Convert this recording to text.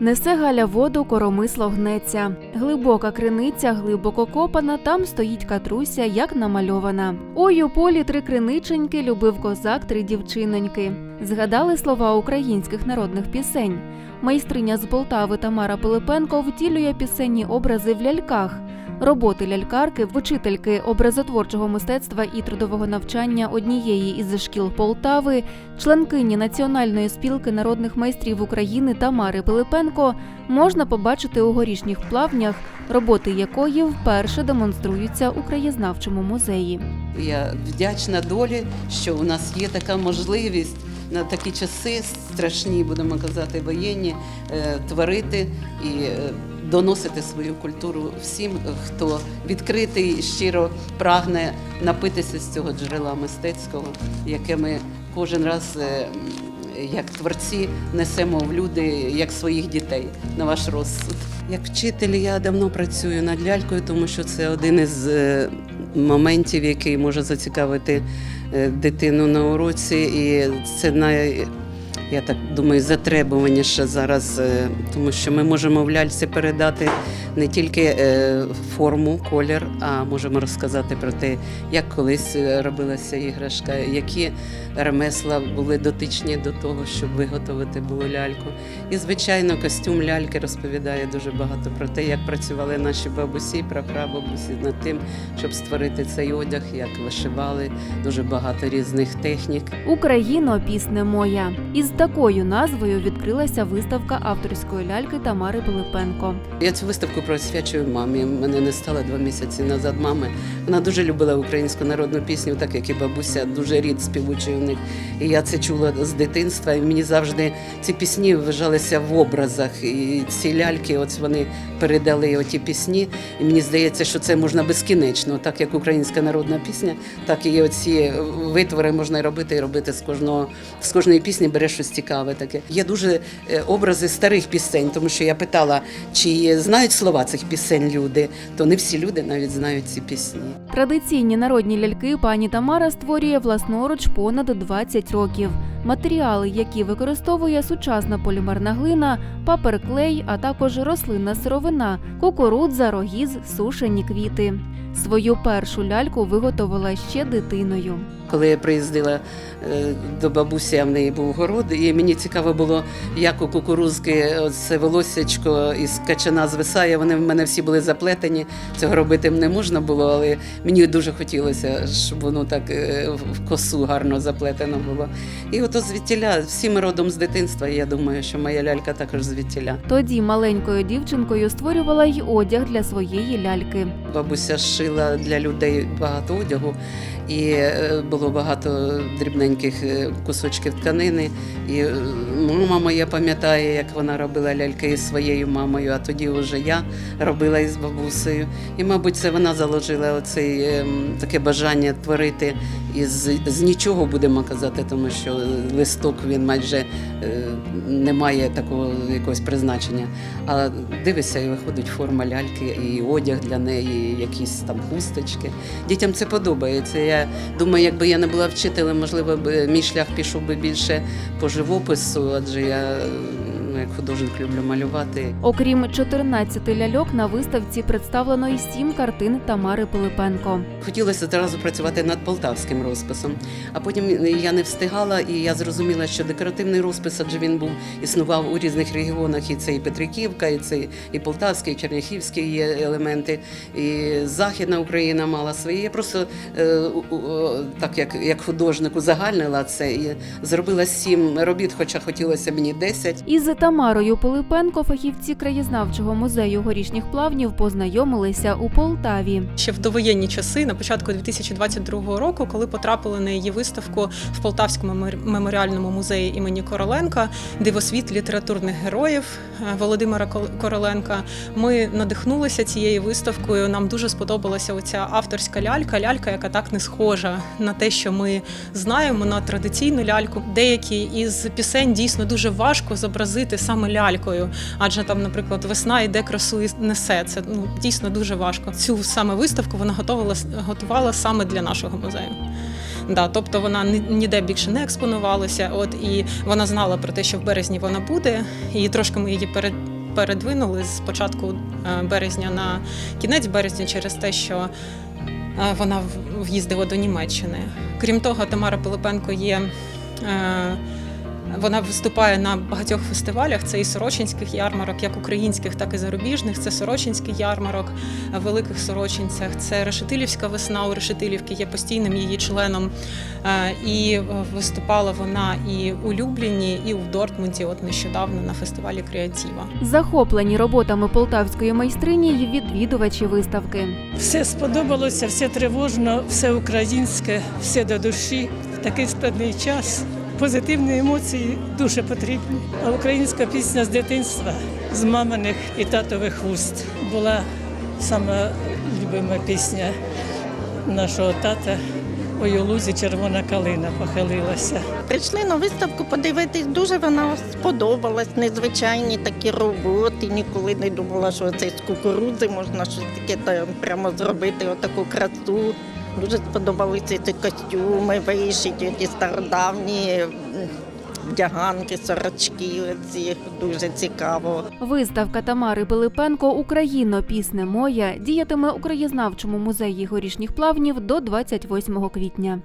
Несе Галя воду, коромисло гнеться. Глибока криниця, глибоко копана, там стоїть катруся, як намальована. Ой, у полі три криниченьки, любив козак три дівчиноньки. Згадали слова українських народних пісень. Майстриня з Полтави Тамара Пилипенко втілює пісенні образи в ляльках. Роботи лялькарки, вчительки образотворчого мистецтва і трудового навчання однієї із шкіл Полтави, членкині Національної спілки народних майстрів України Тамари Пилипенко можна побачити у горішніх плавнях, роботи якої вперше демонструються у краєзнавчому музеї. Я вдячна долі, що у нас є така можливість на такі часи страшні, будемо казати, воєнні, е, творити і е, доносити свою культуру всім, хто відкритий щиро прагне напитися з цього джерела мистецького, яке ми кожен раз. е, Як творці несемо в люди як своїх дітей на ваш розсуд. Як вчитель я давно працюю над лялькою, тому що це один із е, моментів, який може зацікавити е, дитину на уроці, і це най, я так думаю, затребуваніше зараз, е, тому що ми можемо в ляльці передати не тільки е, форму, колір, а можемо розказати про те, як колись е, робилася іграшка, які ремесла були дотичні до того, щоб виготовити було ляльку. І, звичайно, костюм ляльки розповідає дуже багато про те, як працювали наші бабусі, прапрабабусі над тим, щоб створити цей одяг, як вишивали дуже багато різних технік. Україно, пісне моя. Із такою назвою відкрилася виставка авторської ляльки Тамари Пилипенко. Я цю виставку присвячую мамі. Мене не стало два місяці назад. Мами вона дуже любила українську народну пісню, так як і бабуся, дуже рід співучий у них. І я це чула з дитинства. І мені завжди ці пісні вважалися в образах. І ці ляльки, от вони передали оті пісні. І мені здається, що це можна безкінечно, так як українська народна пісня, так і оці витвори можна робити і робити з кожного з кожної пісні бере щось цікаве. Таке є дуже е, образи старих пісень, тому що я питала, чи знають слова цих пісень люди, то не всі люди навіть знають ці пісні. Традиційні народні ляльки пані Тамара створює власноруч понад 20 років. Матеріали, які використовує сучасна полімерна глина, папер-клей, а також рослинна сировина, кукурудза, рогіз, сушені квіти. Свою першу ляльку виготовила ще дитиною. Коли я приїздила е, до бабусі, а в неї був город, і мені цікаво було, як у кукурузки це волоссячко із качана звисає. Вони в мене всі були заплетені. Цього робити не можна було, але мені дуже хотілося, щоб воно так е, в косу гарно заплетено було. І ото звідтіля, всі ми родом з дитинства. Я думаю, що моя лялька також звідтіля. Тоді маленькою дівчинкою створювала й одяг для своєї ляльки. Бабуся шила для людей багато одягу, і е, було багато дрібненьких е, кусочків тканини. І мама моя пам'ятає, як вона робила ляльки із своєю мамою, а тоді вже я робила із бабусею. І, мабуть, це вона заложила оцей ем, таке бажання творити із з нічого, будемо казати, тому що листок він майже е, не має такого якогось призначення. А дивишся, і виходить форма ляльки, і одяг для неї, і якісь там хусточки. Дітям це подобається. Я думаю, якби я не була вчителем, можливо, мій шлях пішов би більше по живопису, адже я як художник люблю малювати. Окрім 14 ляльок, на виставці представлено й сім картин Тамари Пилипенко. Хотілося одразу працювати над полтавським розписом, а потім я не встигала, і я зрозуміла, що декоративний розпис, адже він був існував у різних регіонах, і це і Петриківка, і це і Полтавський, і Черняхівський є елементи, і Західна Україна мала свої. Я просто е, так як, як художник узагальнила це і зробила сім робіт, хоча хотілося мені десять. Із Тамарою Пилипенко фахівці краєзнавчого музею горішніх плавнів познайомилися у Полтаві. ще в довоєнні часи, на початку 2022 року, коли потрапили на її виставку в Полтавському меморі- меморіальному музеї імені Короленка, дивосвіт літературних героїв е, Володимира Короленка. Ми надихнулися цією виставкою. Нам дуже сподобалася оця авторська лялька, лялька, яка так не схожа на те, що ми знаємо, на традиційну ляльку. Деякі із пісень дійсно дуже важко зобразити саме лялькою, адже там, наприклад, весна йде красу і несе. Це ну дійсно дуже важко. Цю саме виставку вона готувала готувала саме для нашого музею. Да, тобто вона ніде більше не експонувалася. От і вона знала про те, що в березні вона буде, і трошки ми її перед. Передвинули з початку е, березня на кінець березня через те, що е, вона в'їздила до Німеччини. Крім того, Тамара Пилипенко є. Вона виступає на багатьох фестивалях. Це і Сорочинських ярмарок, як українських, так і зарубіжних. Це Сорочинський ярмарок в великих Сорочинцях. Це Решетилівська весна у Решетилівці, є постійним її членом. Е, І виступала вона і у Любліні, і в Дортмунді. От нещодавно на фестивалі Креатіва. Захоплені роботами полтавської майстрині й відвідувачі виставки. Все сподобалося, все тривожно, все українське, все до душі. В такий складний час. Позитивні емоції дуже потрібні. А українська пісня з дитинства, з маминих і татових вуст була сама любима пісня нашого тата. У лузі червона калина похилилася. Прийшли на виставку подивитись, дуже вона сподобалась. Незвичайні такі роботи. Ніколи не думала, що це з кукурудзи можна щось таке там прямо зробити, отаку красу. Дуже сподобалися ці костюми, вишиті, ті стародавні вдяганки, сорочки. Ці дуже цікаво. Виставка Тамари Пилипенко Україно пісне моя діятиме у краєзнавчому музеї горішніх плавнів до 28 квітня.